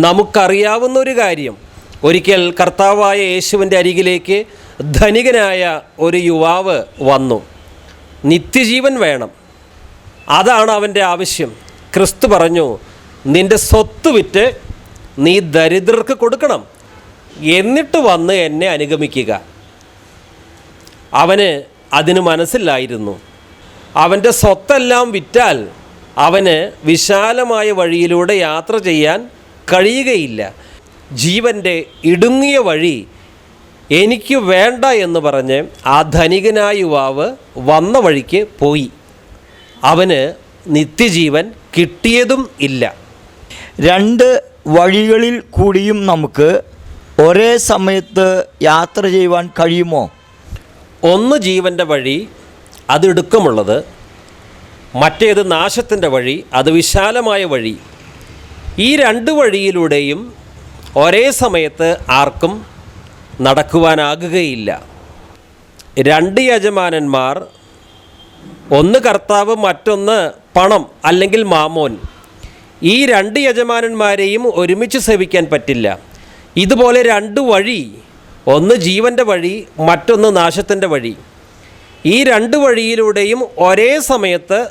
നമുക്കറിയാവുന്ന ഒരു കാര്യം. ഒരിക്കൽ കർത്താവായ യേശുവിന്റെ അരികിലേക്ക് ധനികനായ ഒരു യുവാവ് വന്നു. നിത്യജീവൻ വേണം. അതാണ് അവന്റെ ആവശ്യം. ക്രിസ്തു പറഞ്ഞു നിന്റെ സ്വത്ത് വിറ്റ് നീ ദരിദ്രർക്ക് കൊടുക്കണം. എന്നിട്ട് വന്ന് എന്നെ അനുഗമിക്കുക. അവന് അതിന് മനസ്സിലായിരുന്നു അവന്റെ സ്വത്തെല്ലാം വിറ്റാൽ അവന് വിശാലമായ വഴിയിലൂടെ യാത്ര ചെയ്യാൻ കഴിയുകയില്ല. ജീവന്റെ ഇടുങ്ങിയ വഴി എനിക്ക് വേണ്ട എന്ന് പറഞ്ഞ് ആ ധനികനായ യുവാവ് വന്ന വഴിക്ക് പോയി. അവന് നിത്യജീവൻ കിട്ടിയതും ഇല്ല. രണ്ട് വഴികളിൽ കൂടിയും നമുക്ക് ഒരേ സമയത്ത് യാത്ര ചെയ്യുവാൻ കഴിയുമോ? ഒന്ന് ജീവന്റെ വഴി അത് ഇടുക്കമുള്ളത്. മറ്റേത് നാശത്തിന്റെ വഴി അത് വിശാലമായ വഴി. ഈ രണ്ട് വഴിയിലൂടെയും ഒരേ സമയത്ത് ആർക്കും നടക്കുവാനാകുകയില്ല. രണ്ട് യജമാനന്മാർ ഒന്ന് കർത്താവ് മറ്റൊന്ന് പണം അല്ലെങ്കിൽ മാമോൻ. ഈ രണ്ട് യജമാനന്മാരെയും ഒരുമിച്ച് സേവിക്കാൻ പറ്റില്ല. ഇതുപോലെ രണ്ട് വഴി ഒന്ന് ജീവന്റെ വഴി മറ്റൊന്ന് നാശത്തിന്റെ വഴി. ഈ രണ്ട് വഴിയിലൂടെയും ഒരേ സമയത്ത്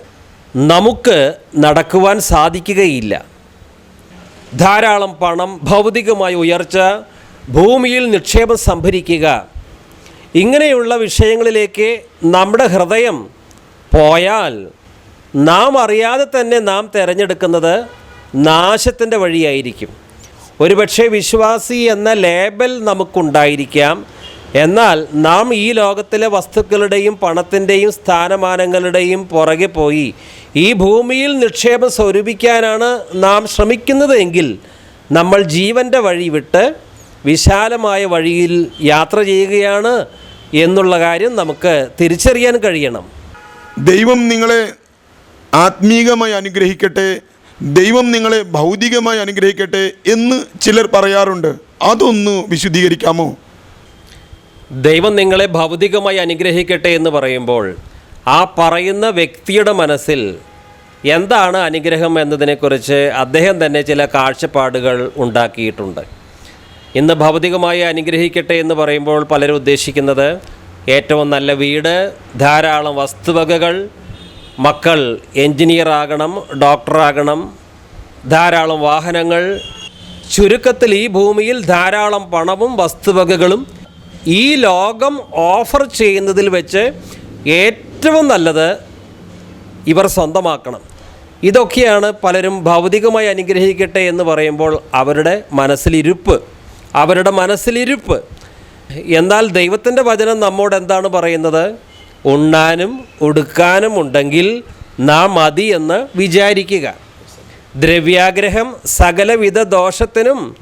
നമുക്ക് നടക്കുവാൻ സാധിക്കുകയില്ല. ധാരാളം പണം ഭൗതികമായ ഉയർച്ച ഭൂമിയിൽ നിക്ഷേപം സംഭരിക്കുക. ഇങ്ങനെയുള്ള വിഷയങ്ങളിലേക്ക് നമ്മുടെ ഹൃദയം പോയാൽ നാം അറിയാതെ തന്നെ നാം തിരഞ്ഞെടുക്കുന്നത് നാശത്തിന്റെ വഴിയായിരിക്കും. ഒരുപക്ഷെ വിശ്വാസി എന്ന ലേബൽ നമുക്കുണ്ടായിരിക്കാം. എന്നാൽ നാം ഈ ലോകത്തിലെ വസ്തുക്കളുടെയും പണത്തിന്റെയും സ്ഥാനമാനങ്ങളുടെയും പുറകെ പോയി ഈ ഭൂമിയിൽ നിക്ഷേപം സ്വരൂപിക്കാനാണ് നാം ശ്രമിക്കുന്നത് എങ്കിൽ നമ്മൾ ജീവന്റെ വഴി വിട്ട് വിശാലമായ വഴിയിൽ യാത്ര ചെയ്യുകയാണ് എന്നുള്ള കാര്യം നമുക്ക് തിരിച്ചറിയാൻ കഴിയണം. ദൈവം നിങ്ങളെ ആത്മീകമായി അനുഗ്രഹിക്കട്ടെ ദൈവം നിങ്ങളെ ഭൗതികമായി അനുഗ്രഹിക്കട്ടെ എന്ന് ചിലർ പറയാറുണ്ട്. അതൊന്ന് വിശദീകരിക്കാമോ ദൈവം നിങ്ങളെ ഭൗതികമായി അനുഗ്രഹിക്കട്ടെ എന്ന് പറയുമ്പോൾ ആ പറയുന്ന വ്യക്തിയുടെ മനസ്സിൽ എന്താണ് അനുഗ്രഹം എന്നതിനെക്കുറിച്ച് അദ്ദേഹം തന്നെ ചില കാഴ്ചപ്പാടുകൾ ഉണ്ടാക്കിയിട്ടുണ്ട്. ഇന്ന് ഭൗതികമായി അനുഗ്രഹിക്കട്ടെ എന്ന് പറയുമ്പോൾ പലരും ഉദ്ദേശിക്കുന്നത് ഏറ്റവും നല്ല വീട് ധാരാളം വസ്തുവകകൾ മക്കൾ എൻജിനീയർ ആകണം ഡോക്ടറാകണം ധാരാളം വാഹനങ്ങൾ ചുരുക്കത്തിൽ ഈ ഭൂമിയിൽ ധാരാളം പണവും വസ്തുവകകളും ഈ ലോകം ഓഫർ ചെയ്യുന്നതിൽ വെച്ച് ഏറ്റവും നല്ലത് ഇവർ സ്വന്തമാക്കണം. ഇതൊക്കെയാണ് പലരും ഭൗതികമായി അനുഗ്രഹിക്കട്ടെ എന്ന് പറയുമ്പോൾ അവരുടെ മനസ്സിലിരുപ്പ്. അവരുടെ മനസ്സിലിരുപ്പ്. എന്നാൽ ദൈവത്തിന്റെ വചനം നമ്മോട് എന്താണ് പറയുന്നത്? ഉണ്ണാനും ഉടുക്കാനും ഉണ്ടെങ്കിൽ നാം മതി എന്ന് വിചാരിക്കുക. ദ്രവ്യാഗ്രഹം സകലവിധ ദോഷത്തിനും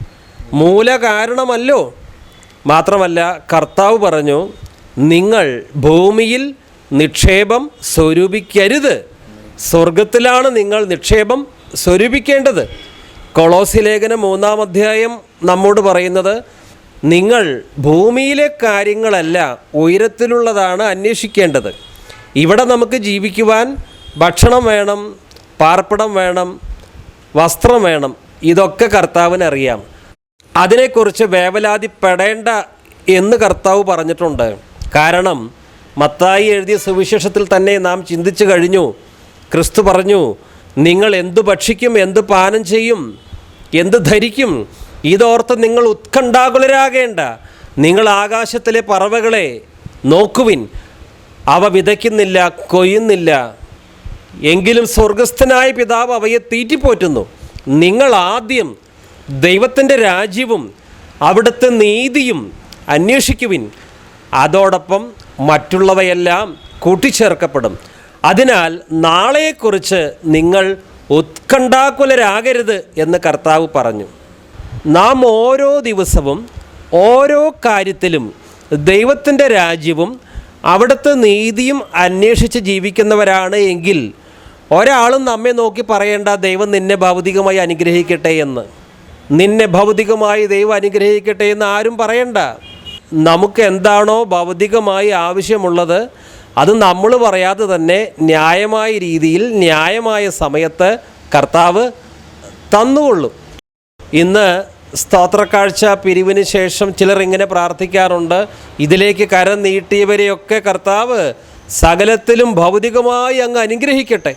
മൂലകാരണമല്ലോ. മാത്രമല്ല കർത്താവ് പറഞ്ഞു നിങ്ങൾ ഭൂമിയിൽ നിക്ഷേപം സ്വരൂപിക്കരുത്. സ്വർഗത്തിലാണ് നിങ്ങൾ നിക്ഷേപം സ്വരൂപിക്കേണ്ടത്. കൊളോസി ലേഖനം മൂന്നാം അധ്യായം നമ്മോട് പറയുന്നത് നിങ്ങൾ ഭൂമിയിലെ കാര്യങ്ങളല്ല ഉയരത്തിലുള്ളതാണ് അന്വേഷിക്കേണ്ടത്. ഇവിടെ നമുക്ക് ജീവിക്കുവാൻ ഭക്ഷണം വേണം പാർപ്പിടം വേണം വസ്ത്രം വേണം. ഇതൊക്കെ കർത്താവിന് അറിയാം അതിനെക്കുറിച്ച് വേവലാതിപ്പെടേണ്ട എന്ന് കർത്താവ് പറഞ്ഞിട്ടുണ്ട്. കാരണം മത്തായി എഴുതിയ സുവിശേഷത്തിൽ തന്നെ നാം ചിന്തിച്ചു കഴിഞ്ഞു. ക്രിസ്തു പറഞ്ഞു നിങ്ങൾ എന്തു ഭക്ഷിക്കും എന്ത് പാനം ചെയ്യും എന്ത് ധരിക്കും ഇതോർത്ത് നിങ്ങൾ ഉത്കണ്ഠാകുലരാകേണ്ട. നിങ്ങൾ ആകാശത്തിലെ പറവകളെ നോക്കുവിൻ. അവ വിതയ്ക്കുന്നില്ല കൊയ്യുന്നില്ല. എങ്കിലും സ്വർഗസ്ഥനായ പിതാവ് അവയെ തീറ്റിപ്പോറ്റുന്നു. നിങ്ങൾ ആദ്യം ദൈവത്തിന്റെ രാജ്യവും അവിടുത്തെ നീതിയും അന്വേഷിക്കുവിൻ. അതോടൊപ്പം മറ്റുള്ളവയെല്ലാം കൂട്ടിച്ചേർക്കപ്പെടും. അതിനാൽ നാളെയെക്കുറിച്ച് നിങ്ങൾ ഉത്കണ്ഠാകുലരാകരുത് എന്ന് കർത്താവ് പറഞ്ഞു. നാം ഓരോ ദിവസവും ഓരോ കാര്യത്തിലും ദൈവത്തിന്റെ രാജ്യവും അവിടുത്തെ നീതിയും അന്വേഷിച്ച് ജീവിക്കുന്നവരാണ് എങ്കിൽ ഒരാളും നമ്മെ നോക്കി പറയേണ്ട ദൈവം നിന്നെ ഭൗതികമായി അനുഗ്രഹിക്കട്ടെ എന്ന്. നിന്നെ ഭൗതികമായി ദൈവം അനുഗ്രഹിക്കട്ടെ എന്ന് ആരും പറയണ്ട. നമുക്ക് എന്താണോ ഭൗതികമായി ആവശ്യമുള്ളത് അത് നമ്മൾ പറയാതെ തന്നെ ന്യായമായ രീതിയിൽ ന്യായമായ സമയത്ത് കർത്താവ് തന്നുകൊള്ളും. ഇന്ന് സ്തോത്രക്കാഴ്ച പിരിവിന് ശേഷം ചിലർ ഇങ്ങനെ പ്രാർത്ഥിക്കാറുണ്ട് ഇതിലേക്ക് കരം നീട്ടിയവരെയൊക്കെ കർത്താവ് സകലത്തിലും ഭൗതികമായി അങ്ങ് അനുഗ്രഹിക്കട്ടെ.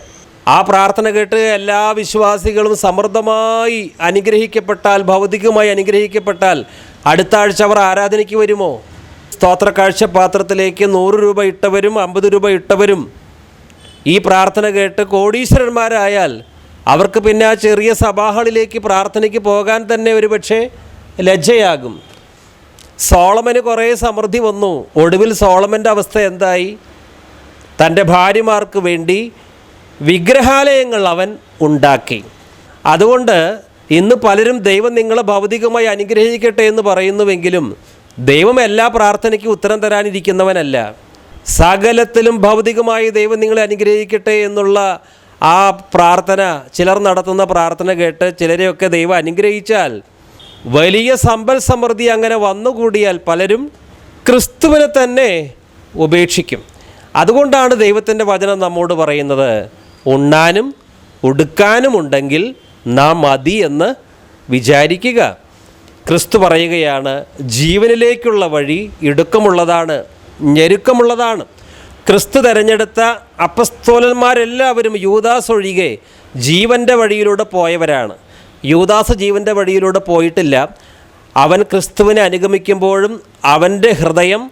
ആ പ്രാർത്ഥന കേട്ട് എല്ലാ വിശ്വാസികളും സമൃദ്ധമായി അനുഗ്രഹിക്കപ്പെട്ടാൽ ഭൗതികമായി അനുഗ്രഹിക്കപ്പെട്ടാൽ അടുത്ത ആഴ്ച അവർ ആരാധനയ്ക്ക് വരുമോ? സ്തോത്ര കാഴ്ച പാത്രത്തിലേക്ക് നൂറ് രൂപ ഇട്ടവരും അമ്പത് രൂപ ഇട്ടവരും ഈ പ്രാർത്ഥന കേട്ട് കോടീശ്വരന്മാരായാൽ അവർക്ക് പിന്നെ ആ ചെറിയ സഭാഹളിലേക്ക് പ്രാർത്ഥനയ്ക്ക് പോകാൻ തന്നെ ഒരു പക്ഷേ ലജ്ജയാകും. സോളമന് കുറേ സമൃദ്ധി വന്നു. ഒടുവിൽ സോളമന്റെ അവസ്ഥ എന്തായി? തന്റെ ഭാര്യമാർക്ക് വേണ്ടി വിഗ്രഹാലയങ്ങൾ അവൻ ഉണ്ടാക്കി. അതുകൊണ്ട് ഇന്ന് പലരും ദൈവം നിങ്ങളെ ഭൗതികമായി അനുഗ്രഹിക്കട്ടെ എന്ന് പറയുന്നുവെങ്കിലും ദൈവം എല്ലാ പ്രാർത്ഥനയ്ക്കും ഉത്തരം തരാനിരിക്കുന്നവനല്ല. സകലത്തിലും ഭൗതികമായി ദൈവം നിങ്ങളെ അനുഗ്രഹിക്കട്ടെ എന്നുള്ള ആ പ്രാർത്ഥന ചിലർ നടത്തുന്ന പ്രാർത്ഥന കേട്ട് ചിലരെയൊക്കെ ദൈവം അനുഗ്രഹിച്ചാൽ വലിയ സമ്പൽ സമൃദ്ധി അങ്ങനെ വന്നുകൂടിയാൽ പലരും ക്രിസ്തുവിനെ തന്നെ ഉപേക്ഷിക്കും. അതുകൊണ്ടാണ് ദൈവത്തിന്റെ വചനം നമ്മോട് പറയുന്നത്. ഉണ്ണാനും ഉടുക്കാനുമുണ്ടെങ്കിൽ നാം മതി എന്ന് വിചാരിക്കുക. ക്രിസ്തു പറയുകയാണ് ജീവനിലേക്കുള്ള വഴി ഇടുക്കമുള്ളതാണ് ഞെരുക്കമുള്ളതാണ്. ക്രിസ്തു തിരഞ്ഞെടുത്ത അപ്പസ്തോലന്മാരെല്ലാവരും യൂദാസ് ഒഴികെ ജീവന്റെ വഴിയിലൂടെ പോയവരാണ്. യൂദാസ് ജീവന്റെ വഴിയിലൂടെ പോയിട്ടില്ല. അവൻ ക്രിസ്തുവിനെ അനുഗമിക്കുമ്പോഴും അവന്റെ ഹൃദയം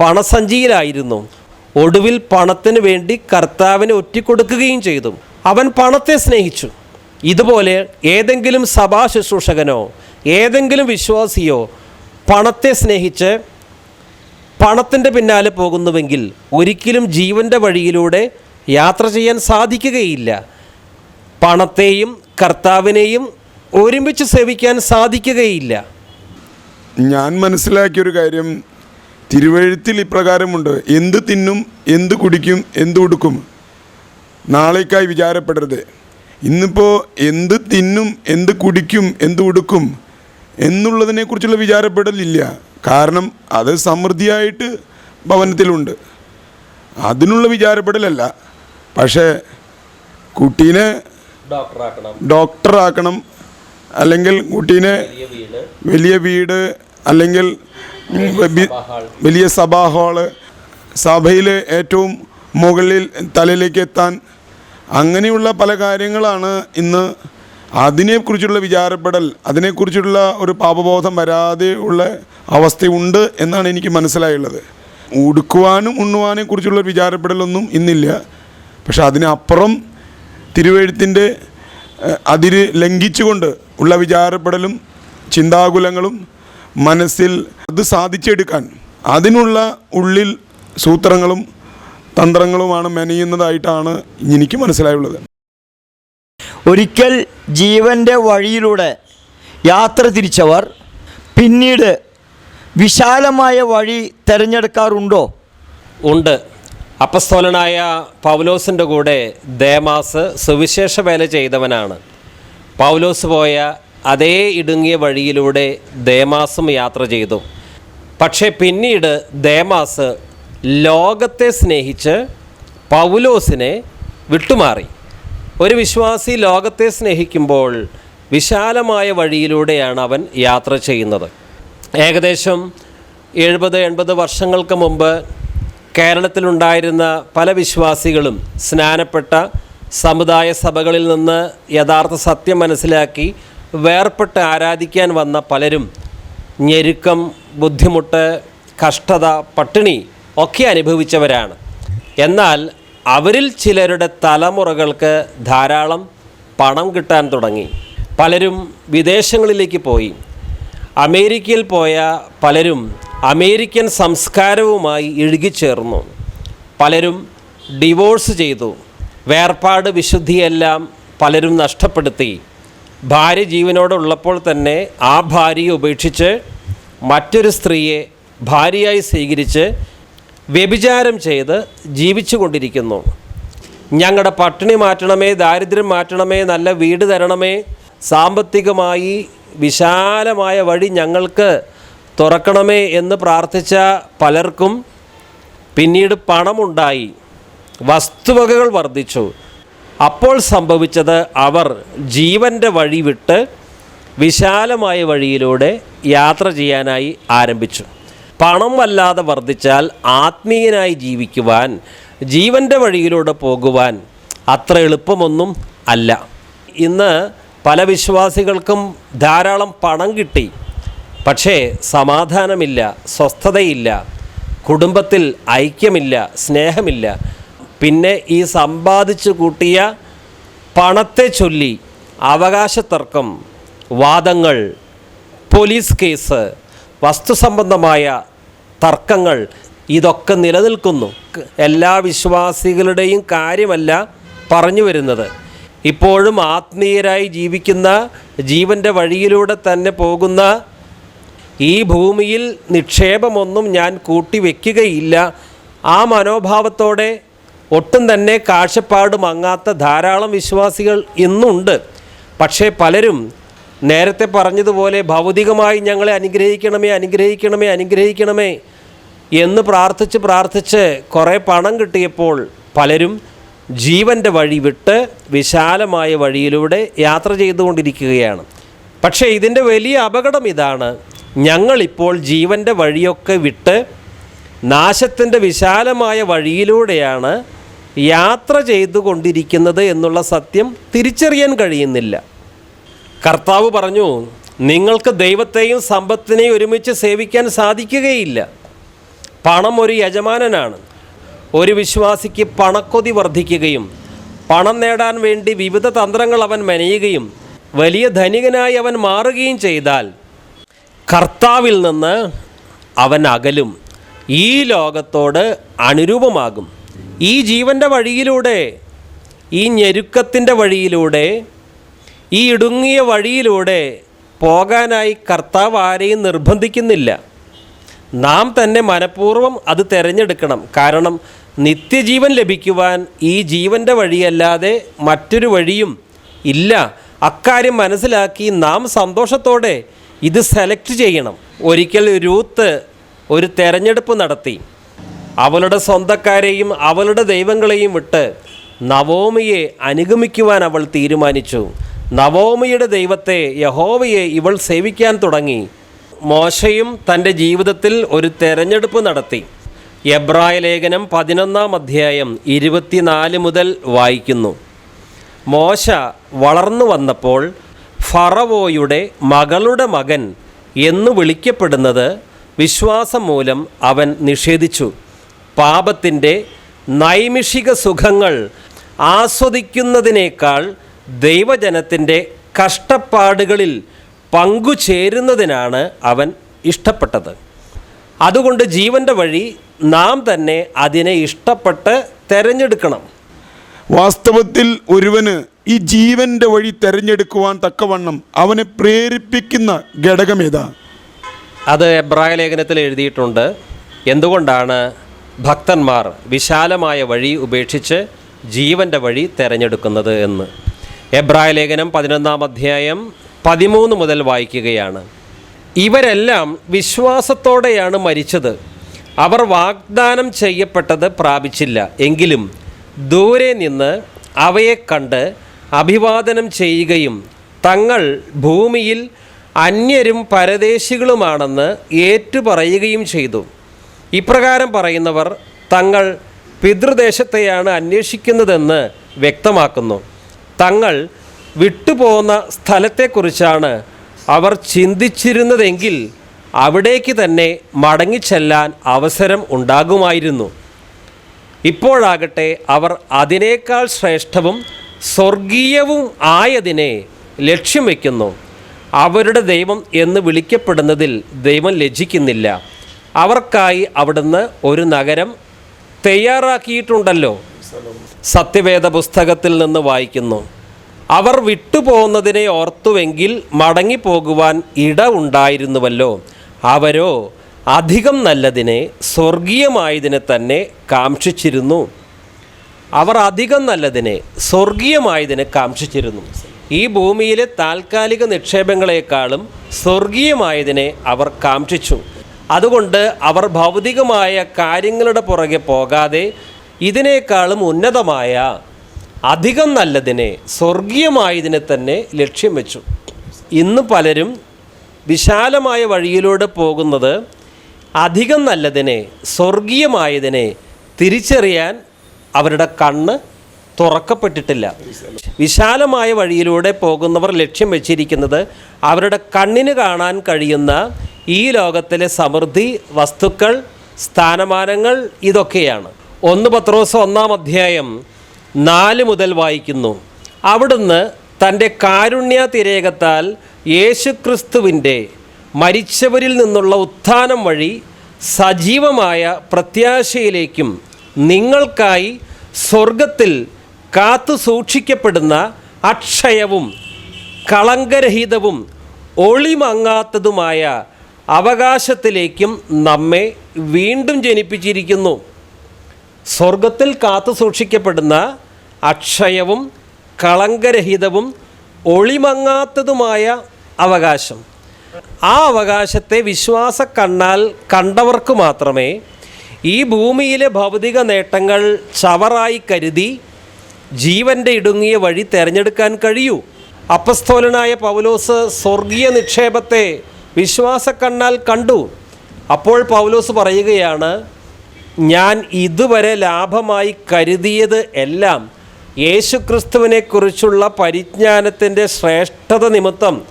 പണസഞ്ചിയിലായിരുന്നു. ഒടുവിൽ പണത്തിന് വേണ്ടി കർത്താവിനെ ഒറ്റിക്കൊടുക്കുകയും ചെയ്തു. അവൻ പണത്തെ സ്നേഹിച്ചു. ഇതുപോലെ ഏതെങ്കിലും സഭാ ശുശ്രൂഷകനോ ഏതെങ്കിലും വിശ്വാസിയോ പണത്തെ സ്നേഹിച്ച് പണത്തിന്റെ പിന്നാലെ പോകുന്നുവെങ്കിൽ ഒരിക്കലും ജീവന്റെ വഴിയിലൂടെ യാത്ര ചെയ്യാൻ സാധിക്കുകയില്ല. പണത്തെയും കർത്താവിനെയും ഒരുമിച്ച് സേവിക്കാൻ സാധിക്കുകയില്ല. ഞാൻ മനസ്സിലാക്കിയൊരു കാര്യം തിരുവഴുത്തിൽ ഇപ്രകാരമുണ്ട്. എന്ത് തിന്നും എന്ത് കുടിക്കും എന്ത് ഉടുക്കും? നാളേക്കായി വിചാരപ്പെടരുത്. ഇന്നിപ്പോൾ എന്ത് തിന്നും എന്ത് കുടിക്കും എന്ത് ഉടുക്കും എന്നുള്ളതിനെക്കുറിച്ചുള്ള വിചാരപ്പെടലില്ല. കാരണം അത് സമൃദ്ധിയായിട്ട് ഭവനത്തിലുണ്ട്. അതിനുള്ള വിചാരപ്പെടലല്ല. പക്ഷേ കുട്ടീനെ ഡോക്ടറാക്കണം. അല്ലെങ്കിൽ കുട്ടീനെ വലിയ വീട് അല്ലെങ്കിൽ വലിയ സഭാ ഹാൾ സഭയിൽ ഏറ്റവും മുകളിൽ തലയിലേക്ക് എത്താൻ അങ്ങനെയുള്ള പല കാര്യങ്ങളാണ് ഇന്ന് അതിനെക്കുറിച്ചുള്ള വിചാരപ്പെടൽ അതിനെക്കുറിച്ചുള്ള ഒരു പാപബോധം വരാതെ ഉള്ള അവസ്ഥയുണ്ട് എന്നാണ് എനിക്ക് മനസ്സിലായുള്ളത്. ഉടുക്കുവാനും ഉണ്ണുവാനെ കുറിച്ചുള്ള വിചാരപ്പെടലൊന്നും ഇന്നില്ല. പക്ഷെ അതിനപ്പുറം തിരുവഴുത്തിന്റെ അതിര് ലംഘിച്ചുകൊണ്ട് ഉള്ള വിചാരപ്പെടലും ചിന്താകുലങ്ങളും മനസ്സിൽ അത് സാധിച്ചെടുക്കാൻ അതിനുള്ള ഉള്ളിൽ സൂത്രങ്ങളും തന്ത്രങ്ങളുമാണ് മെനയുന്നതായിട്ടാണ് എനിക്ക് മനസ്സിലായുള്ളത്. ഒരിക്കൽ ജീവന്റെ വഴിയിലൂടെ യാത്ര തിരിച്ചവർ പിന്നീട് വിശാലമായ വഴി തിരഞ്ഞെടുക്കാറുണ്ടോ? ഉണ്ട്. അപ്പസ്തോലനായ പൗലോസിന്റെ കൂടെ ദേമാസ് സുവിശേഷ വേല ചെയ്തവനാണ്. പൗലോസ് പോയ അതേ ഇടുങ്ങിയ വഴിയിലൂടെ ദേമാസും യാത്ര ചെയ്തു. പക്ഷേ പിന്നീട് ദേമാസ് ലോകത്തെ സ്നേഹിച്ച് പൗലോസിനെ വിട്ടുമാറി. ഒരു വിശ്വാസി ലോകത്തെ സ്നേഹിക്കുമ്പോൾ വിശാലമായ വഴിയിലൂടെയാണ് അവൻ യാത്ര ചെയ്യുന്നത്. ഏകദേശം എഴുപത് എൺപത് വർഷങ്ങൾക്ക് മുമ്പ് കേരളത്തിലുണ്ടായിരുന്ന പല വിശ്വാസികളും സ്നാനപ്പെട്ട സമുദായ സഭകളിൽ നിന്ന് യഥാർത്ഥ സത്യം മനസ്സിലാക്കി വേർപെട്ട് ആരാധിക്കാൻ വന്ന പലരും ഞെരുക്കം ബുദ്ധിമുട്ട് കഷ്ടത പട്ടിണി ഒക്കെ അനുഭവിച്ചവരാണ്. എന്നാൽ അവരിൽ ചിലരുടെ തലമുറകൾക്ക് ധാരാളം പണം കിട്ടാൻ തുടങ്ങി. പലരും വിദേശങ്ങളിലേക്ക് പോയി. അമേരിക്കയിൽ പോയ പലരും അമേരിക്കൻ സംസ്കാരവുമായി ഇഴുകിച്ചേർന്നു. പലരും ഡിവോഴ്സ് ചെയ്തു. വേർപാട് വിശുദ്ധിയെല്ലാം പലരും നഷ്ടപ്പെടുത്തി. ഭാര്യ ജീവനോടുള്ളപ്പോൾ തന്നെ ആ ഭാര്യയെ ഉപേക്ഷിച്ച് മറ്റൊരു സ്ത്രീയെ ഭാര്യയായി സ്വീകരിച്ച് വ്യഭിചാരം ചെയ്ത് ജീവിച്ചു കൊണ്ടിരിക്കുന്നു. ഞങ്ങളുടെ പട്ടിണി മാറ്റണമേ ദാരിദ്ര്യം മാറ്റണമേ നല്ല വീട് തരണമേ സാമ്പത്തികമായി വിശാലമായ വഴി ഞങ്ങൾക്ക് തുറക്കണമേ എന്ന് പ്രാർത്ഥിച്ച പലർക്കും പിന്നീട് പണമുണ്ടായി. വസ്തുവകകൾ വർദ്ധിച്ചു. അപ്പോൾ സംഭവിച്ചത് അവർ ജീവന്റെ വഴി വിട്ട് വിശാലമായ വഴിയിലൂടെ യാത്ര ചെയ്യാനായി ആരംഭിച്ചു. പണം വല്ലാതെ വർദ്ധിച്ചാൽ ആത്മീയനായി ജീവിക്കുവാൻ ജീവന്റെ വഴിയിലൂടെ പോകുവാൻ അത്ര എളുപ്പമൊന്നും അല്ല. ഇന്ന് പല വിശ്വാസികൾക്കും ധാരാളം പണം കിട്ടി. പക്ഷേ സമാധാനമില്ല സ്വസ്ഥതയില്ല കുടുംബത്തിൽ ഐക്യമില്ല സ്നേഹമില്ല പിന്നെ ഈ സമ്പാദിച്ചു കൂട്ടിയ പണത്തെ ചൊല്ലി അവകാശത്തർക്കം വാദങ്ങൾ പോലീസ് കേസ് വസ്തുസംബന്ധമായ തർക്കങ്ങൾ ഇതൊക്കെ നിലനിൽക്കുന്നു. എല്ലാ വിശ്വാസികളുടെയും കാര്യമല്ല പറഞ്ഞു വരുന്നത്. ഇപ്പോഴും ആത്മീയരായി ജീവിക്കുന്ന ജീവന്റെ വഴിയിലൂടെ തന്നെ പോകുന്ന ഈ ഭൂമിയിൽ നിക്ഷേപമൊന്നും ഞാൻ കൂട്ടിവെക്കുകയില്ല. ആ മനോഭാവത്തോടെ ഒട്ടും തന്നെ കാഴ്ചപ്പാട് മങ്ങാത്ത ധാരാളം വിശ്വാസികൾ ഇന്നുണ്ട്. പക്ഷേ പലരും നേരത്തെ പറഞ്ഞതുപോലെ ഭൗതികമായി ഞങ്ങളെ അനുഗ്രഹിക്കണമേ അനുഗ്രഹിക്കണമേ അനുഗ്രഹിക്കണമേ എന്ന് പ്രാർത്ഥിച്ച് പ്രാർത്ഥിച്ച് കുറേ പണം കിട്ടിയപ്പോൾ പലരും ജീവന്റെ വഴി വിട്ട് വിശാലമായ വഴിയിലൂടെ യാത്ര ചെയ്തുകൊണ്ടിരിക്കുകയാണ്. പക്ഷേ ഇതിന്റെ വലിയ അപകടം ഇതാണ്. ഞങ്ങളിപ്പോൾ ജീവന്റെ വഴിയൊക്കെ വിട്ട് നാശത്തിന്റെ വിശാലമായ വഴിയിലൂടെയാണ് യാത്ര ചെയ്തു ചെയ്തുകൊണ്ടിരിക്കുന്നത് എന്നുള്ള സത്യം തിരിച്ചറിയാൻ കഴിയുന്നില്ല. കർത്താവ് പറഞ്ഞു നിങ്ങൾക്ക് ദൈവത്തെയും സമ്പത്തിനെയും ഒരുമിച്ച് സേവിക്കാൻ സാധിക്കുകയില്ല. പണം ഒരു യജമാനനാണ്. ഒരു വിശ്വാസിക്ക് പണക്കൊതി വർദ്ധിക്കുകയും പണം നേടാൻ വേണ്ടി വിവിധ തന്ത്രങ്ങൾ അവൻ മെനയുകയും വലിയ ധനികനായി അവൻ മാറുകയും ചെയ്താൽ കർത്താവിൽ നിന്ന് അവൻ അകലും ഈ ലോകത്തോട് അനുരൂപമാകും. ഈ ജീവന്റെ വഴിയിലൂടെ ഈ ഞെരുക്കത്തിന്റെ വഴിയിലൂടെ ഈ ഇടുങ്ങിയ വഴിയിലൂടെ പോകാനായി കർത്താവ് ആരെയും നിർബന്ധിക്കുന്നില്ല. നാം തന്നെ മനഃപൂർവം അത് തിരഞ്ഞെടുക്കണം. കാരണം നിത്യജീവൻ ലഭിക്കുവാൻ ഈ ജീവന്റെ വഴിയല്ലാതെ മറ്റൊരു വഴിയും ഇല്ല. അക്കാര്യം മനസ്സിലാക്കി നാം സന്തോഷത്തോടെ ഇത് സെലക്ട് ചെയ്യണം. ഒരിക്കൽ രൂത്ത് ഒരു തെരഞ്ഞെടുപ്പ് നടത്തി. അവളുടെ സ്വന്തക്കാരെയും അവളുടെ ദൈവങ്ങളെയും വിട്ട് നവോമിയെ അനുഗമിക്കുവാൻ അവൾ തീരുമാനിച്ചു. നവോമിയുടെ ദൈവത്തെ യഹോവയെ ഇവൾ സേവിക്കാൻ തുടങ്ങി. മോശയും തന്റെ ജീവിതത്തിൽ ഒരു തെരഞ്ഞെടുപ്പ് നടത്തി. എബ്രായ ലേഖനം പതിനൊന്നാം അധ്യായം ഇരുപത്തിനാല് മുതൽ വായിക്കുന്നു. മോശ വളർന്നു വന്നപ്പോൾ ഫറവോയുടെ മകളുടെ മകൻ എന്ന് വിളിക്കപ്പെടുന്നത് വിശ്വാസം മൂലം അവൻ നിഷേധിച്ചു. പാപത്തിന്റെ നൈമിഷിക സുഖങ്ങൾ ആസ്വദിക്കുന്നതിനേക്കാൾ ദൈവജനത്തിന്റെ കഷ്ടപ്പാടുകളിൽ പങ്കുചേരുന്നതിനാണ് അവൻ ഇഷ്ടപ്പെട്ടത്. അതുകൊണ്ട് ജീവന്റെ വഴി നാം തന്നെ അതിനെ ഇഷ്ടപ്പെട്ട് തിരഞ്ഞെടുക്കണം. വാസ്തവത്തിൽ ഒരുവന് ഈ ജീവന്റെ വഴി തെരഞ്ഞെടുക്കുവാൻ തക്കവണ്ണം അവനെ പ്രേരിപ്പിക്കുന്ന ഘടകം ഏതാ അത് എബ്രായ ലേഖനത്തിൽ എഴുതിയിട്ടുണ്ട്. എന്തുകൊണ്ടാണ് ഭക്തന്മാർ വിശാലമായ വഴി ഉപേക്ഷിച്ച് ജീവന്റെ വഴി തിരഞ്ഞെടുക്കുന്നത് എന്ന്. എബ്രായ ലേഖനം പതിനൊന്നാം അധ്യായം പതിമൂന്ന് മുതൽ വായിക്കുകയാണ്. ഇവരെല്ലാം വിശ്വാസത്തോടെയാണ് മരിച്ചത്. അവർ വാഗ്ദാനം ചെയ്യപ്പെട്ടത് പ്രാപിച്ചില്ല. എങ്കിലും ദൂരെ നിന്ന് അവയെ കണ്ട് അഭിവാദനം ചെയ്യുകയും തങ്ങൾ ഭൂമിയിൽ അന്യരും പരദേശികളുമാണെന്ന് ഏറ്റുപറയുകയും ചെയ്തു. ഇപ്രകാരം പറയുന്നവർ തങ്ങൾ പിതൃദേശത്തെയാണ് അന്വേഷിക്കുന്നതെന്ന് വ്യക്തമാക്കുന്നു. തങ്ങൾ വിട്ടുപോകുന്ന സ്ഥലത്തെക്കുറിച്ചാണ് അവർ ചിന്തിച്ചിരുന്നതെങ്കിൽ അവിടേക്ക് തന്നെ മടങ്ങിച്ചെല്ലാൻ അവസരം ഉണ്ടാകുമായിരുന്നു. ഇപ്പോഴാകട്ടെ അവർ അതിനേക്കാൾ ശ്രേഷ്ഠവും സ്വർഗീയവും ആയതിനെ ലക്ഷ്യം വയ്ക്കുന്നു അവരുടെ ദൈവം എന്ന് വിളിക്കപ്പെടുന്നതിൽ ദൈവം ലജ്ജിക്കുന്നില്ല. അവർക്കായി അവിടുന്ന് ഒരു നഗരം തയ്യാറാക്കിയിട്ടുണ്ടല്ലോ. സത്യവേദ പുസ്തകത്തിൽ നിന്ന് വായിക്കുന്നു. അവർ വിട്ടുപോകുന്നതിനെ ഓർത്തുവെങ്കിൽ മടങ്ങിപ്പോകുവാൻ ഇട ഉണ്ടായിരുന്നുവല്ലോ അവരോ അധികം നല്ലതിനെ സ്വർഗീയമായതിനെ തന്നെ കാക്ഷിച്ചിരുന്നു. അവർ അധികം നല്ലതിനെ സ്വർഗീയമായതിനെ കാക്ഷിച്ചിരുന്നു. ഈ ഭൂമിയിലെ താൽക്കാലിക നിക്ഷേപങ്ങളെക്കാളും സ്വർഗീയമായതിനെ അവർ കാക്ഷിച്ചു. അതുകൊണ്ട് അവർ ഭൗതികമായ കാര്യങ്ങളുടെ പുറകെ പോകാതെ ഇതിനേക്കാളും ഉന്നതമായ അധികം നല്ലതിനെ സ്വർഗീയമായതിനെ തന്നെ ലക്ഷ്യം വെച്ചു. ഇന്ന് പലരും വിശാലമായ വഴിയിലൂടെ പോകുന്നത് അധികം നല്ലതിനെ സ്വർഗീയമായതിനെ തിരിച്ചറിയാൻ അവരുടെ കണ്ണ് തുറക്കപ്പെട്ടിട്ടില്ല. വിശാലമായ വഴിയിലൂടെ പോകുന്നവർ ലക്ഷ്യം വെച്ചിരിക്കുന്നത് അവരുടെ കണ്ണിന് കാണാൻ കഴിയുന്ന ഈ ലോകത്തിലെ സമൃദ്ധി വസ്തുക്കൾ സ്ഥാനമാനങ്ങൾ ഇതൊക്കെയാണ്. ഒന്ന് പത്രോസ് ഒന്നാം അധ്യായം നാല് മുതൽ വായിക്കുന്നു. അവിടുന്ന് തന്റെ കാരുണ്യ തിരേകത്താൽ യേശുക്രിസ്തുവിന്റെ മരിച്ചവരിൽ നിന്നുള്ള ഉത്ഥാനം വഴി സജീവമായ പ്രത്യാശയിലേക്കും നിങ്ങൾക്കായി സ്വർഗത്തിൽ കാത്തു സൂക്ഷിക്കപ്പെടുന്ന അക്ഷയവും കളങ്കരഹിതവും ഒളിമങ്ങാത്തതുമായ അവകാശത്തിലേക്കും നമ്മെ വീണ്ടും ജനിപ്പിച്ചിരിക്കുന്നു. സ്വർഗത്തിൽ കാത്തു സൂക്ഷിക്കപ്പെടുന്ന അക്ഷയവും കളങ്കരഹിതവും ഒളിമങ്ങാത്തതുമായ അവകാശം. ആ അവകാശത്തെ വിശ്വാസ കണ്ണാൽ കണ്ടവർക്ക് മാത്രമേ ഈ ഭൂമിയിലെ ഭൗതിക നേട്ടങ്ങൾ ചവറായി കരുതി ജീവന്റെ ഇടുങ്ങിയ വഴി തിരഞ്ഞെടുക്കാൻ കഴിയൂ. അപ്പസ്തോലനായ പൗലോസ് സ്വർഗീയ നിക്ഷേപത്തെ വിശ്വാസക്കണ്ണാൽ കണ്ടു. അപ്പോൾ പൗലോസ് പറയുകയാണ് ഞാൻ ഇതുവരെ ലാഭമായി കരുതിയത് എല്ലാം യേശുക്രിസ്തുവിനെക്കുറിച്ചുള്ള പരിജ്ഞാനത്തിന്റെ ശ്രേഷ്ഠത നിമിത്തം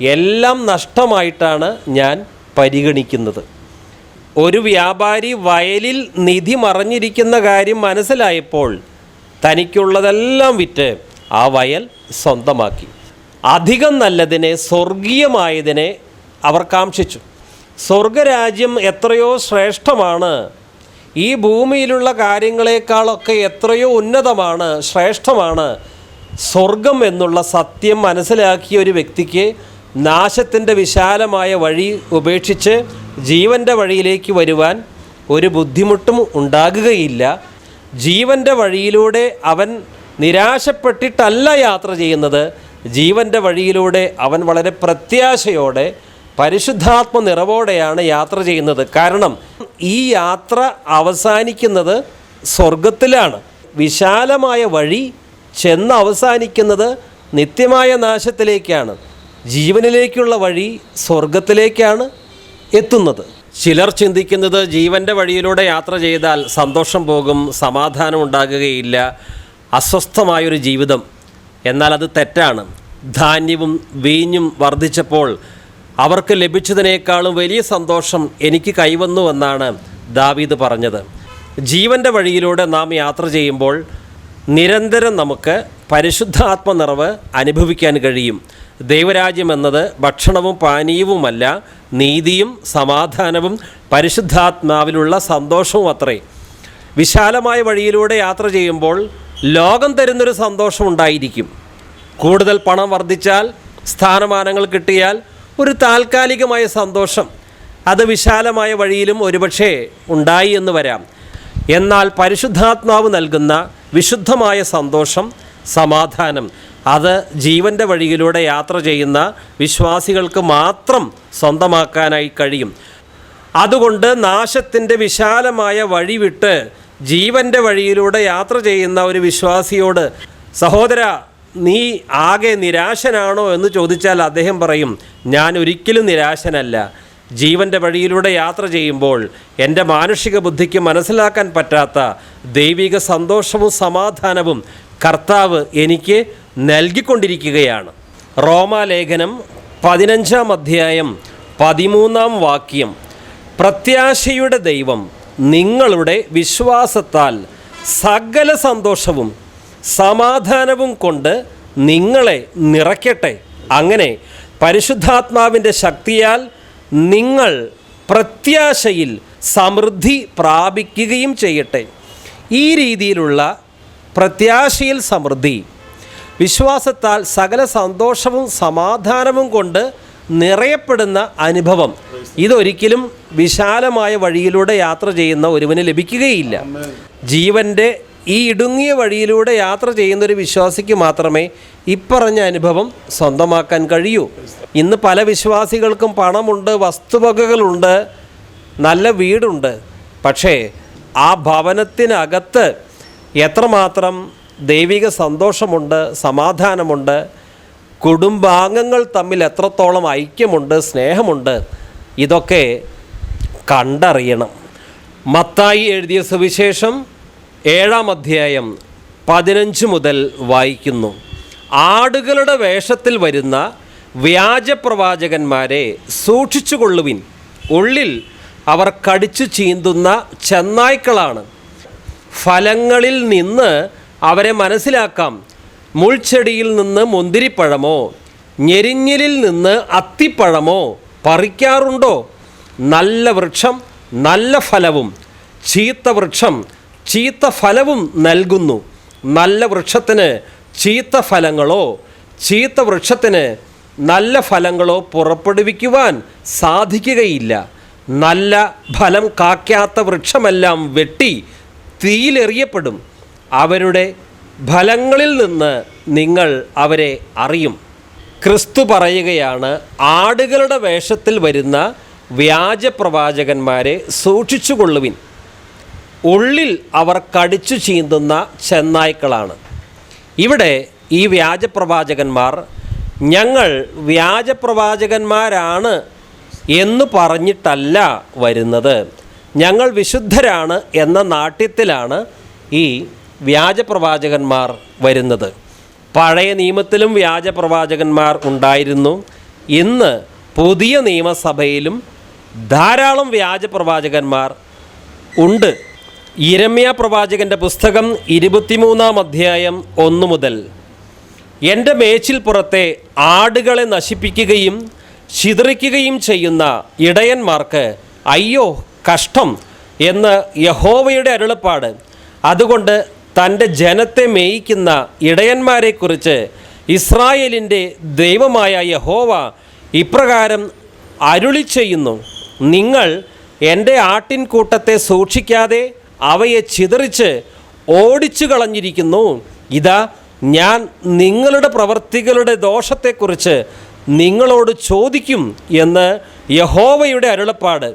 എല്ലാം നഷ്ടമായിട്ടാണ് ഞാൻ പരിഗണിക്കുന്നത്. ഒരു വ്യാപാരി വയലിൽ നിധി മറഞ്ഞിരിക്കുന്ന കാര്യം മനസ്സിലായപ്പോൾ തനിക്കുള്ളതെല്ലാം വിറ്റ് ആ വയൽ സ്വന്തമാക്കി. അധികം നല്ലതിനെ സ്വർഗീയമായതിനെ അവർ കാംക്ഷിച്ചു. സ്വർഗരാജ്യം എത്രയോ ശ്രേഷ്ഠമാണ്. ഈ ഭൂമിയിലുള്ള കാര്യങ്ങളെക്കാളൊക്കെ എത്രയോ ഉന്നതമാണ് ശ്രേഷ്ഠമാണ്. സ്വർഗം എന്നുള്ള സത്യം മനസ്സിലാക്കിയ ഒരു വ്യക്തിക്ക് നാശത്തിന്റെ വിശാലമായ വഴി ഉപേക്ഷിച്ച് ജീവന്റെ വഴിയിലേക്ക് വരുവാൻ ഒരു ബുദ്ധിമുട്ടും ഉണ്ടാകുകയില്ല. ജീവന്റെ വഴിയിലൂടെ അവൻ നിരാശപ്പെട്ടിട്ടല്ല യാത്ര ചെയ്യുന്നത്. ജീവന്റെ വഴിയിലൂടെ അവൻ വളരെ പ്രത്യാശയോടെ പരിശുദ്ധാത്മ നിറവോടെയാണ് യാത്ര ചെയ്യുന്നത്. കാരണം ഈ യാത്ര അവസാനിക്കുന്നത് സ്വർഗത്തിലാണ് വിശാലമായ വഴി ചെന്ന് അവസാനിക്കുന്നത് നിത്യമായ നാശത്തിലേക്കാണ്. ജീവനിലേക്കുള്ള വഴി സ്വർഗത്തിലേക്കാണ് എത്തുന്നത്. ചിലർ ചിന്തിക്കുന്നത് ജീവന്റെ വഴിയിലൂടെ യാത്ര ചെയ്താൽ സന്തോഷം പോകും സമാധാനം ഉണ്ടാകുകയില്ല അസ്വസ്ഥമായൊരു ജീവിതം. എന്നാൽ അത് തെറ്റാണ്. ധാന്യവും വീഞ്ഞും വർദ്ധിച്ചപ്പോൾ അവർക്ക് ലഭിച്ചതിനേക്കാളും വലിയ സന്തോഷം എനിക്ക് കൈവന്നുവെന്നാണ് ദാവീദ് പറഞ്ഞത്. ജീവന്റെ വഴിയിലൂടെ നാം യാത്ര ചെയ്യുമ്പോൾ നിരന്തരം നമുക്ക് പരിശുദ്ധാത്മ നിറവ് അനുഭവിക്കാൻ കഴിയും. ദൈവരാജ്യം എന്നത് ഭക്ഷണവും പാനീയവുമല്ല നീതിയും സമാധാനവും പരിശുദ്ധാത്മാവിലുള്ള സന്തോഷവും അത്രേ. വിശാലമായ വഴിയിലൂടെ യാത്ര ചെയ്യുമ്പോൾ ലോകം തരുന്നൊരു സന്തോഷം ഉണ്ടായിരിക്കും കൂടുതൽ പണം വർദ്ധിച്ചാൽ സ്ഥാനമാനങ്ങൾ കിട്ടിയാൽ ഒരു താൽക്കാലികമായ സന്തോഷം അത് വിശാലമായ വഴിയിലും ഒരുപക്ഷെ ഉണ്ടായി എന്ന് വരാം. എന്നാൽ പരിശുദ്ധാത്മാവ് നൽകുന്ന വിശുദ്ധമായ സന്തോഷം സമാധാനം അത് ജീവന്റെ വഴിയിലൂടെ യാത്ര ചെയ്യുന്ന വിശ്വാസികൾക്ക് മാത്രം സ്വന്തമാക്കാനായി കഴിയും. അതുകൊണ്ട് നാശത്തിന്റെ വിശാലമായ വഴി വിട്ട് ജീവന്റെ വഴിയിലൂടെ യാത്ര ചെയ്യുന്ന ഒരു വിശ്വാസിയോട് സഹോദര നീ ആകെ നിരാശനാണോ എന്ന് ചോദിച്ചാൽ അദ്ദേഹം പറയും ഞാൻ ഒരിക്കലും നിരാശനല്ല. ജീവന്റെ വഴിയിലൂടെ യാത്ര ചെയ്യുമ്പോൾ എന്റെ മാനുഷിക ബുദ്ധിക്ക് മനസ്സിലാക്കാൻ പറ്റാത്ത ദൈവിക സന്തോഷവും സമാധാനവും കർത്താവ് എനിക്ക് നൽകിക്കൊണ്ടിരിക്കുകയാണ്. റോമാലേഖനം പതിനഞ്ചാം അധ്യായം പതിമൂന്നാം വാക്യം. പ്രത്യാശയുടെ ദൈവം നിങ്ങളുടെ വിശ്വാസത്താൽ സകല സന്തോഷവും സമാധാനവും കൊണ്ട് നിങ്ങളെ നിറയ്ക്കട്ടെ. അങ്ങനെ പരിശുദ്ധാത്മാവിന്റെ ശക്തിയാൽ നിങ്ങൾ പ്രത്യാശയിൽ സമൃദ്ധി പ്രാപിക്കുകയും ചെയ്യട്ടെ. ഈ രീതിയിലുള്ള പ്രത്യാശയിൽ സമൃദ്ധി വിശ്വാസത്താൽ സകല സന്തോഷവും സമാധാനവും കൊണ്ട് നിറയപ്പെടുന്ന അനുഭവം ഇതൊരിക്കലും വിശാലമായ വഴിയിലൂടെ യാത്ര ചെയ്യുന്ന ഒരുവന് ലഭിക്കുകയില്ല. ജീവന്റെ ഈ ഇടുങ്ങിയ വഴിയിലൂടെ യാത്ര ചെയ്യുന്നൊരു വിശ്വാസിക്ക് മാത്രമേ ഇപ്പറഞ്ഞ അനുഭവം സ്വന്തമാക്കാൻ കഴിയൂ. ഇന്ന് പല വിശ്വാസികൾക്കും പണമുണ്ട് വസ്തുവകകളുണ്ട് നല്ല വീടുണ്ട്. പക്ഷേ ആ ഭവനത്തിനകത്ത് എത്രമാത്രം ദൈവിക സന്തോഷമുണ്ട് സമാധാനമുണ്ട് കുടുംബാംഗങ്ങൾ തമ്മിൽ എത്രത്തോളം ഐക്യമുണ്ട് സ്നേഹമുണ്ട് ഇതൊക്കെ കണ്ടറിയണം. മത്തായി എഴുതിയ സുവിശേഷം ഏഴാം അധ്യായം പതിനഞ്ച് മുതൽ വായിക്കുന്നു. ആടുകളുടെ വേഷത്തിൽ വരുന്ന വ്യാജപ്രവാചകന്മാരെ സൂക്ഷിച്ചുകൊള്ളുവിൻ. ഉള്ളിൽ അവർ കടിച്ചു ചീന്തുന്ന ചെന്നായ്ക്കളാണ്. ഫലങ്ങളിൽ നിന്ന് അവരെ മനസ്സിലാക്കാം. മുൾച്ചെടിയിൽ നിന്ന് മുന്തിരിപ്പഴമോ ഞെരിഞ്ഞിലിൽ നിന്ന് അത്തിപ്പഴമോ പറിക്കാറുണ്ടോ? നല്ല വൃക്ഷം നല്ല ഫലവും ചീത്ത വൃക്ഷം ചീത്ത ഫലവും നൽകുന്നു. നല്ല വൃക്ഷത്തിന് ചീത്ത ഫലങ്ങളോ ചീത്ത വൃക്ഷത്തിന് നല്ല ഫലങ്ങളോ പുറപ്പെടുവിക്കുവാൻ സാധിക്കുകയില്ല. നല്ല ഫലം കാക്കാത്ത വൃക്ഷമെല്ലാം വെട്ടി തീയിലെറിയപ്പെടും. അവരുടെ ഫലങ്ങളിൽ നിന്ന് നിങ്ങൾ അവരെ അറിയും. ക്രിസ്തു പറയുകയാണ് ആടുകളുടെ വേഷത്തിൽ വരുന്ന വ്യാജപ്രവാചകന്മാരെ സൂക്ഷിച്ചുകൊള്ളുവിൻ. ഉള്ളിൽ അവർ കടിച്ചു ചീന്തുന്ന ചെന്നായ്ക്കളാണ്. ഇവിടെ ഈ വ്യാജപ്രവാചകന്മാർ ഞങ്ങൾ വ്യാജപ്രവാചകന്മാരാണ് എന്ന് പറഞ്ഞിട്ടല്ല വരുന്നത്. ഞങ്ങൾ വിശുദ്ധരാണ് എന്ന നാട്യത്തിലാണ് ഈ വ്യാജപ്രവാചകന്മാർ വരുന്നത്. പഴയ നിയമത്തിലും വ്യാജപ്രവാചകന്മാർ ഉണ്ടായിരുന്നു. ഇന്ന് പുതിയ നിയമസഭയിലും ധാരാളം വ്യാജപ്രവാചകന്മാർ ഉണ്ട്. ഇരമ്യ പ്രവാചകന്റെ പുസ്തകം ഇരുപത്തിമൂന്നാം അധ്യായം ഒന്ന് മുതൽ. എന്റെ മേച്ചിൽ പുറത്തെ ആടുകളെ നശിപ്പിക്കുകയും ചിതറിക്കുകയും ചെയ്യുന്ന ഇടയന്മാർക്ക് അയ്യോ കഷ്ടം എന്ന് യഹോവയുടെ അരുളപ്പാട്. അതുകൊണ്ട് തന്റെ ജനത്തെ മേയിക്കുന്ന ഇടയന്മാരെക്കുറിച്ച് ഇസ്രായേലിന്റെ ദൈവമായ യഹോവ ഇപ്രകാരം അരുളി ചെയ്യുന്നു നിങ്ങൾ എന്റെ ആട്ടിൻകൂട്ടത്തെ സൂക്ഷിക്കാതെ അവയെ ചിതറിച്ച് ഓടിച്ചു കളഞ്ഞിരിക്കുന്നു. ഇതാ ഞാൻ നിങ്ങളുടെ പ്രവർത്തികളുടെ ദോഷത്തെക്കുറിച്ച് നിങ്ങളോട് ചോദിക്കും എന്ന് യഹോവയുടെ അരുളപ്പാട്.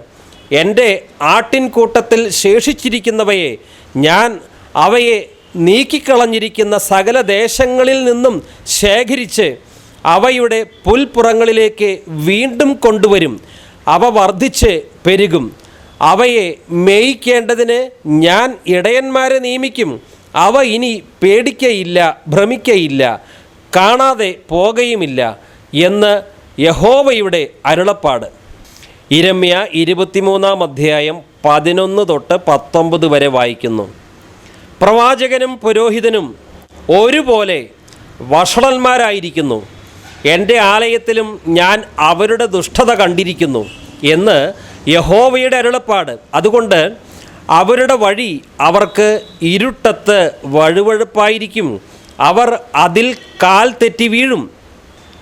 എന്റെ ആട്ടിൻകൂട്ടത്തിൽ ശേഷിച്ചിരിക്കുന്നവയെ ഞാൻ അവയെ നീക്കിക്കളഞ്ഞിരിക്കുന്ന സകല ദേശങ്ങളിൽ നിന്നും ശേഖരിച്ച് അവയുടെ പുൽപ്പുറങ്ങളിലേക്ക് വീണ്ടും കൊണ്ടുവരും. അവ വർദ്ധിച്ച് പെരുകും. അവയെ മേയിക്കേണ്ടതിന് ഞാൻ ഇടയന്മാരെ നിയമിക്കും. അവ ഇനി പേടിക്കയില്ല ഭ്രമിക്കയില്ല കാണാതെ പോകുകയുമില്ല എന്ന് യഹോവയുടെ അരുളപ്പാട്. ഇരമ്യ ഇരുപത്തിമൂന്നാം അധ്യായം പതിനൊന്ന് തൊട്ട് പത്തൊമ്പത് വരെ വായിക്കുന്നു. പ്രവാചകനും പുരോഹിതനും ഒരുപോലെ വഷളന്മാരായിരിക്കുന്നു. എന്റെ ആലയത്തിലും ഞാൻ അവരുടെ ദുഷ്ടത കണ്ടിരിക്കുന്നു എന്ന് യഹോവയുടെ അരുളപ്പാട്. അതുകൊണ്ട് അവരുടെ വഴി അവർക്ക് ഇരുട്ടത്ത് വഴുവഴുപ്പായിരിക്കും. അവർ അതിൽ കാൽ തെറ്റി വീഴും.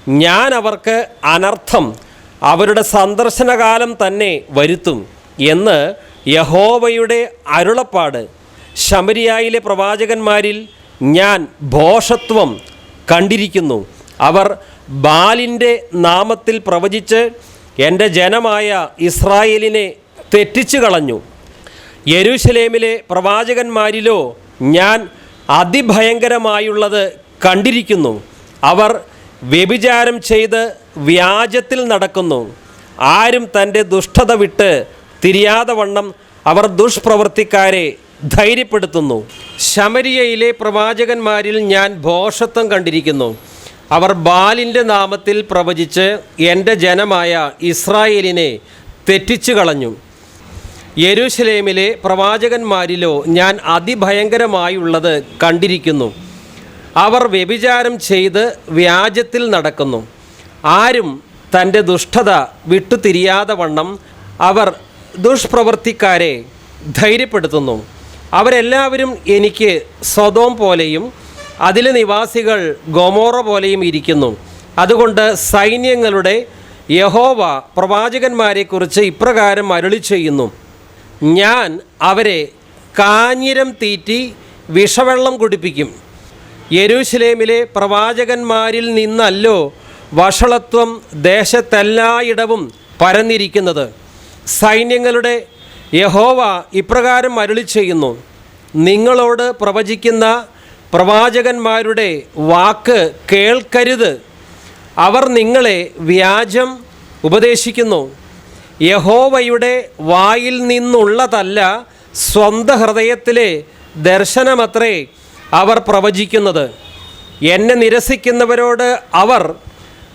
ഞാൻ അവർക്ക് അനർത്ഥം അവരുടെ സന്ദർശനകാലം തന്നെ വരുത്തും എന്ന് യഹോവയുടെ അരുളപ്പാട്. ശമരിയായിലെ പ്രവാചകന്മാരിൽ ഞാൻ ഭോഷത്വം കണ്ടിരിക്കുന്നു. അവർ ബാലിന്റെ നാമത്തിൽ പ്രവചിച്ച് എന്റെ ജനമായ ഇസ്രായേലിനെ തെറ്റിച്ചു കളഞ്ഞു. യരുഷലേമിലെ പ്രവാചകന്മാരിലോ ഞാൻ അതിഭയങ്കരമായുള്ളത് കണ്ടിരിക്കുന്നു. അവർ വ്യഭിചാരം ചെയ്ത് വ്യാജത്തിൽ നടക്കുന്നു. ആരും തന്റെ ദുഷ്ടത വിട്ട് തിരിയാതെ വണ്ണം അവർ ദുഷ്പ്രവർത്തിക്കാരെ ധൈര്യപ്പെടുത്തുന്നു. ശമരിയയിലെ പ്രവാചകന്മാരിൽ ഞാൻ ഭോഷത്വം കണ്ടിരിക്കുന്നു. അവർ ബാലിന്റെ നാമത്തിൽ പ്രവചിച്ച് എന്റെ ജനമായ ഇസ്രായേലിനെ തെറ്റിച്ചു കളഞ്ഞു. യെരൂശലേമിലെ പ്രവാചകന്മാരിലോ ഞാൻ അതിഭയങ്കരമായുള്ളത് കണ്ടിരിക്കുന്നു. അവർ വ്യഭിചാരം ചെയ്ത് വ്യാജത്തിൽ നടക്കുന്നു. ആരും തന്റെ ദുഷ്ടത വിട്ടുതിരിയാതെ വണ്ണം അവർ ദുഷ്പ്രവർത്തിക്കാരെ ധൈര്യപ്പെടുത്തുന്നു. അവരെല്ലാവരും എനിക്ക് സ്വതവും പോലെയും അതിലെ നിവാസികൾ ഗൊമോറ പോലെയും ഇരിക്കുന്നു. അതുകൊണ്ട് സൈന്യങ്ങളുടെ യഹോവ പ്രവാചകന്മാരെക്കുറിച്ച് ഇപ്രകാരം അരുളി ചെയ്യുന്നു. ഞാൻ അവരെ കാഞ്ഞിരം തീറ്റി വിഷവെള്ളം കുടിപ്പിക്കും. യെരൂശലേമിലെ പ്രവാചകന്മാരിൽ നിന്നല്ലോ വഷളത്വം ദേശത്തെല്ലായിടവും പരന്നിരിക്കുന്നത്. സൈന്യങ്ങളുടെ യഹോവ ഇപ്രകാരം അരുളി ചെയ്യുന്നു. നിങ്ങളോട് പ്രവചിക്കുന്ന പ്രവാചകന്മാരുടെ വാക്ക് കേൾക്കരുത്. അവർ നിങ്ങളെ വ്യാജം ഉപദേശിക്കുന്നു. യഹോവയുടെ വായിൽ നിന്നുള്ളതല്ല സ്വന്തം ഹൃദയത്തിലെ ദർശനമത്രേ അവർ പ്രവചിക്കുന്നത്. എന്നെ നിരസിക്കുന്നവരോട് അവർ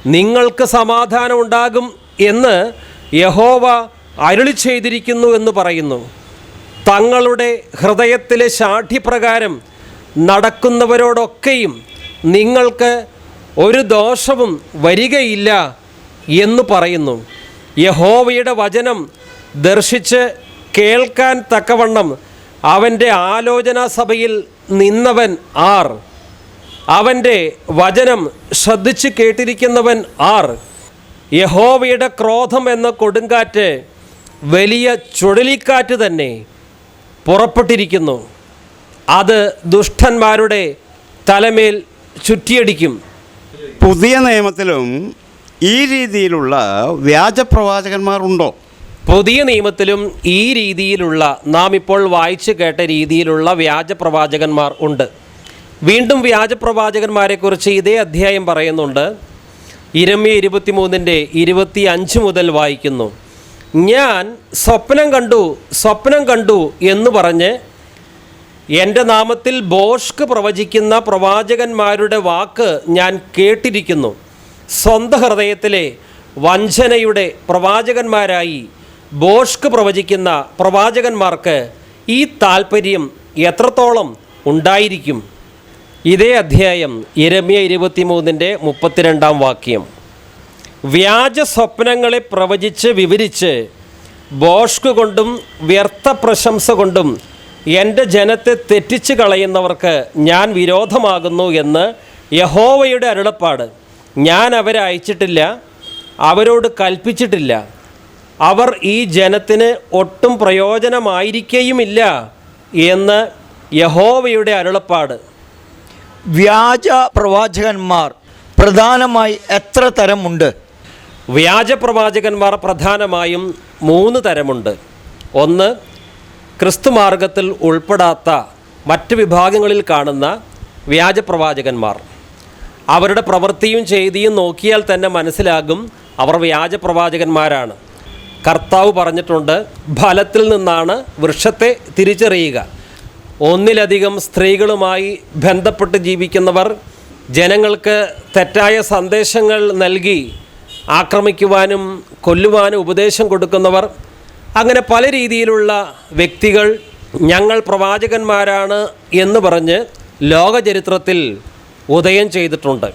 നിങ്ങൾക്ക് സമാധാനം ഉണ്ടാകും എന്ന് യഹോവ അരുളി ചെയ്തിരിക്കുന്നു എന്ന് പറയുന്നു. തങ്ങളുടെ ഹൃദയത്തിലെ ശാഠ്യപ്രകാരം നടക്കുന്നവരോടൊക്കെയും നിങ്ങൾക്ക് ഒരു ദോഷവും വരികയില്ല എന്ന് പറയുന്നു. യഹോവയുടെ വചനം ദർശിച്ച് കേൾക്കാൻ തക്കവണ്ണം അവന്റെ ആലോചനാ സഭയിൽ നിന്നവൻ ആർ. അവന്റെ വചനം ശ്രദ്ധിച്ച് കേട്ടിരിക്കുന്നവൻ ആർ. യഹോവയുടെ ക്രോധം എന്ന കൊടുങ്കാറ്റ് വലിയ ചുഴലിക്കാറ്റ് തന്നെ പുറപ്പെട്ടിരിക്കുന്നു. അത് ദുഷ്ടന്മാരുടെ തലമേൽ ചുറ്റിയടിക്കും. പുതിയ നിയമത്തിലും ഈ രീതിയിലുള്ള വ്യാജപ്രവാചകന്മാരുണ്ടോ പുതിയ നിയമത്തിലും ഈ രീതിയിലുള്ള നാം ഇപ്പോൾ വായിച്ചു കേട്ട രീതിയിലുള്ള വ്യാജ പ്രവാചകന്മാർ ഉണ്ട്. വീണ്ടും വ്യാജ പ്രവാചകന്മാരെക്കുറിച്ച് ഇതേ അധ്യായം പറയുന്നുണ്ട്. ഇരമ്യ ഇരുപത്തിമൂന്നിന്റെ ഇരുപത്തി അഞ്ച് മുതൽ വായിക്കുന്നു. ഞാൻ സ്വപ്നം കണ്ടു സ്വപ്നം കണ്ടു എന്ന് പറഞ്ഞ് എന്റെ നാമത്തിൽ ബോഷ്ക് പ്രവചിക്കുന്ന പ്രവാചകന്മാരുടെ വാക്ക് ഞാൻ കേട്ടിരിക്കുന്നു. സ്വന്തം ഹൃദയത്തിലെ വഞ്ചനയുടെ പ്രവാചകന്മാരായി ബോഷ്ക് പ്രവചിക്കുന്ന പ്രവാചകന്മാർക്ക് ഈ താല്പര്യം എത്രത്തോളം ഉണ്ടായിരിക്കും? ഇതേ അധ്യായം ഇരമ്യ ഇരുപത്തിമൂന്നിന്റെ മുപ്പത്തിരണ്ടാം വാക്യം. വ്യാജ സ്വപ്നങ്ങളെ പ്രവചിച്ച് വിവരിച്ച് ബോഷ്ക് കൊണ്ടും വ്യർത്ഥ പ്രശംസ കൊണ്ടും എന്റെ ജനത്തെ തെറ്റിച്ച് കളയുന്നവർക്ക് ഞാൻ വിരോധമാകുന്നു എന്ന് യഹോവയുടെ അരുളപ്പാട്. ഞാൻ അവരെ അയച്ചിട്ടില്ല അവരോട് കൽപ്പിച്ചിട്ടില്ല. അവർ ഈ ജനത്തിന് ഒട്ടും പ്രയോജനമായിരിക്കുകയുമില്ല എന്ന് യഹോവയുടെ അരുളപ്പാട്. വ്യാജ പ്രവാചകന്മാർ പ്രധാനമായി എത്ര തരമുണ്ട്? വ്യാജ പ്രവാചകന്മാർ പ്രധാനമായും മൂന്ന് തരമുണ്ട്. ഒന്ന് ക്രിസ്തുമാർഗത്തിൽ ഉൾപ്പെടാത്ത മറ്റ് വിഭാഗങ്ങളിൽ കാണുന്ന വ്യാജപ്രവാചകന്മാർ അവരുടെ പ്രവൃത്തിയും ചെയ്തിയും നോക്കിയാൽ തന്നെ മനസ്സിലാകും അവർ വ്യാജപ്രവാചകന്മാരാണ് കർത്താവ് പറഞ്ഞിട്ടുണ്ട് ഫലത്തിൽ നിന്നാണ് വൃക്ഷത്തെ തിരിച്ചറിയുക. ഒന്നിലധികം സ്ത്രീകളുമായി ബന്ധപ്പെട്ട് ജീവിക്കുന്നവർ ജനങ്ങൾക്ക് തെറ്റായ സന്ദേശങ്ങൾ നൽകി ആക്രമിക്കുവാനും കൊല്ലുവാനും ഉപദേശം കൊടുക്കുന്നവർ അങ്ങനെ പല രീതിയിലുള്ള വ്യക്തികൾ ഞങ്ങൾ പ്രവാചകന്മാരാണ് എന്ന് പറഞ്ഞ് ലോകചരിത്രത്തിൽ ഉദയം ചെയ്തിട്ടുണ്ട്.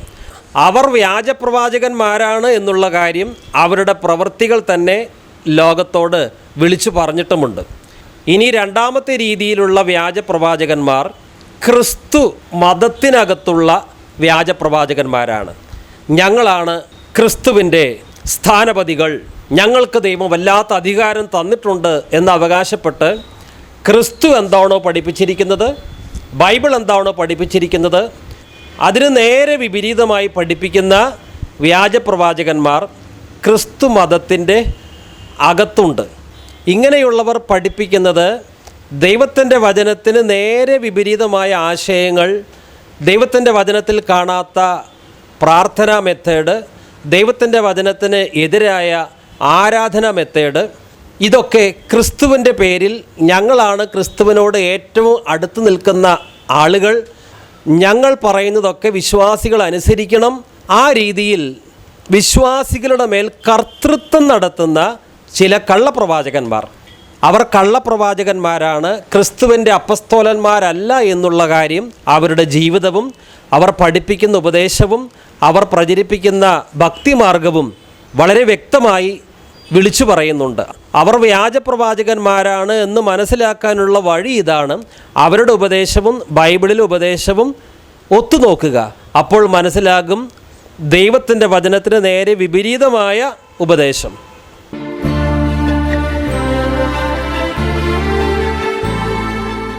അവർ വ്യാജപ്രവാചകന്മാരാണ് എന്നുള്ള കാര്യം അവരുടെ പ്രവൃത്തികൾ തന്നെ ലോകത്തോട് വിളിച്ചു പറഞ്ഞിട്ടുമുണ്ട്. ഇനി രണ്ടാമത്തെ രീതിയിലുള്ള വ്യാജപ്രവാചകന്മാർ ക്രിസ്തു മതത്തിനകത്തുള്ള വ്യാജപ്രവാചകന്മാരാണ് ഞങ്ങളാണ് ക്രിസ്തുവിന്റെ സ്ഥാനപതികൾ ഞങ്ങൾക്ക് ദൈവം വല്ലാത്ത അധികാരം തന്നിട്ടുണ്ട് എന്ന് അവകാശപ്പെട്ട് ക്രിസ്തു എന്താണോ പഠിപ്പിച്ചിരിക്കുന്നത് ബൈബിൾ എന്താണോ പഠിപ്പിച്ചിരിക്കുന്നത് അതിന് നേരെ വിപരീതമായി പഠിപ്പിക്കുന്ന വ്യാജപ്രവാചകന്മാർ ക്രിസ്തു മതത്തിന്റെ അകത്തുണ്ട്. ഇങ്ങനെയുള്ളവർ പഠിപ്പിക്കുന്നത് ദൈവത്തിന്റെ വചനത്തിന് നേരെ വിപരീതമായ ആശയങ്ങൾ ദൈവത്തിന്റെ വചനത്തിൽ കാണാത്ത പ്രാർത്ഥനാ മെത്തേഡ് ദൈവത്തിന്റെ വചനത്തിന് എതിരായ ആരാധന മെത്തേഡ്? ഇതൊക്കെ ക്രിസ്തുവിന്റെ പേരിൽ ഞങ്ങളാണ് ക്രിസ്തുവിനോട് ഏറ്റവും അടുത്ത് നിൽക്കുന്ന ആളുകൾ. ഞങ്ങൾ പറയുന്നതൊക്കെ വിശ്വാസികൾ അനുസരിക്കണം. ആ രീതിയിൽ വിശ്വാസികളുടെ മേൽ കർത്തൃത്വം നടത്തുന്ന ചില കള്ളപ്രവാചകന്മാർ. അവർ കള്ളപ്രവാചകന്മാരാണ്. ക്രിസ്തുവിന്റെ അപ്പസ്തോലന്മാരല്ല എന്നുള്ള കാര്യം അവരുടെ ജീവിതവും അവർ പഠിപ്പിക്കുന്ന ഉപദേശവും അവർ പ്രചരിപ്പിക്കുന്ന ഭക്തിമാർഗവും വളരെ വ്യക്തമായി വിളിച്ചു പറയുന്നുണ്ട്. അവർ വ്യാജപ്രവാചകന്മാരാണ് എന്ന് മനസ്സിലാക്കാനുള്ള വഴി ഇതാണ്. അവരുടെ ഉപദേശവും ബൈബിളിലെ ഉപദേശവും ഒത്തുനോക്കുക അപ്പോൾ മനസ്സിലാകും ദൈവത്തിന്റെ വചനത്തിന് നേരെ വിപരീതമായ ഉപദേശം.